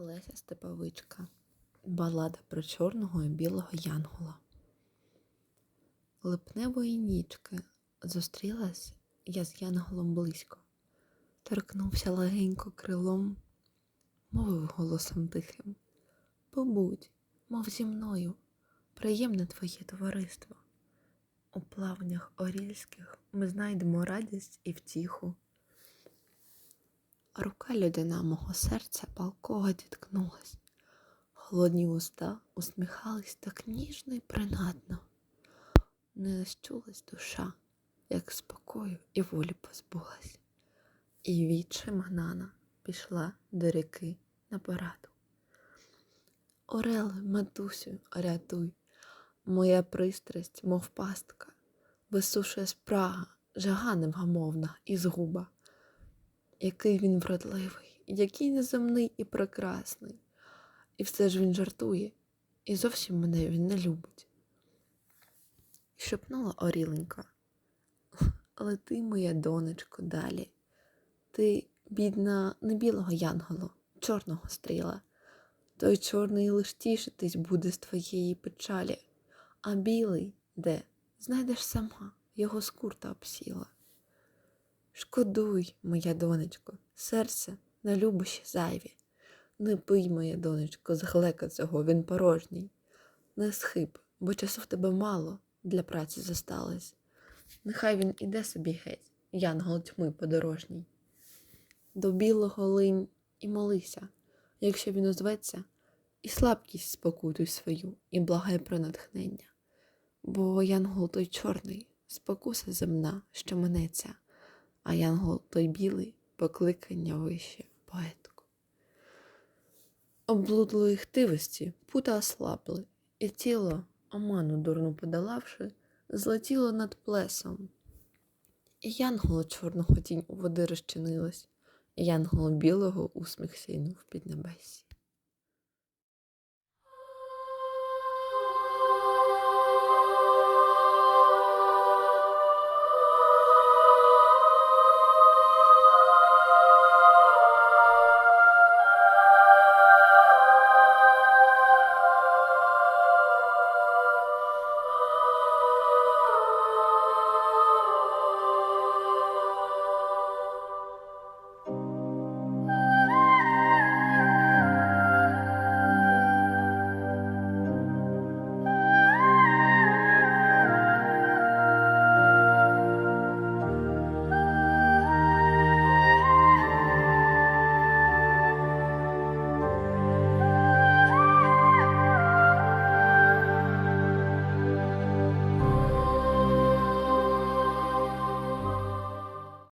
Леся Степовичка. Балада про чорного і білого янгола. Липневої нічки зустрілась я з янголом близько, торкнувся легенько крилом, мовив голосом тихим. Побудь, мов зі мною, приємне твоє товариство. У плавнях орільських ми знайдемо радість і втіху. Рука людина мого серця палкого діткнулась. Холодні уста усміхались так ніжно й принадно. Не щулась душа, як спокою і волі позбулась. І віче манана пішла до ріки на пораду. Ореле, матусю, рятуй, моя пристрасть, мов пастка, висушує спрага, жага невгамовна і згуба. Який він вродливий, який неземний і прекрасний. І все ж він жартує, і зовсім мене він не любить. Шепнула оріленька. Але ти, моя донечко, далі. Ти, бідна, не білого янголу, чорного стріла. Той чорний лиш тішитись буде з твоєї печалі, а білий де? Знайдеш сама, його скурта обсіла. Шкодуй, моя донечко, серце на любощі зайві. Не пий, моя донечко, з цього він порожній. Не схиб, бо часу в тебе мало для праці зосталось. Нехай він іде собі геть, янгол тьми подорожній. До білого линь і молися, якщо він озветься, і слабкість спокутуй свою, і благай про натхнення. Бо янгол той чорний, спокуса земна, що минеться, а янгол той білий покликання вище поетку. Облудлої хтивості пута ослабли, і тіло, оману дурну подолавши, злетіло над плесом. І янгола чорного тінь у води розчинилась, і янгола білого усміх сяйнув під небесі.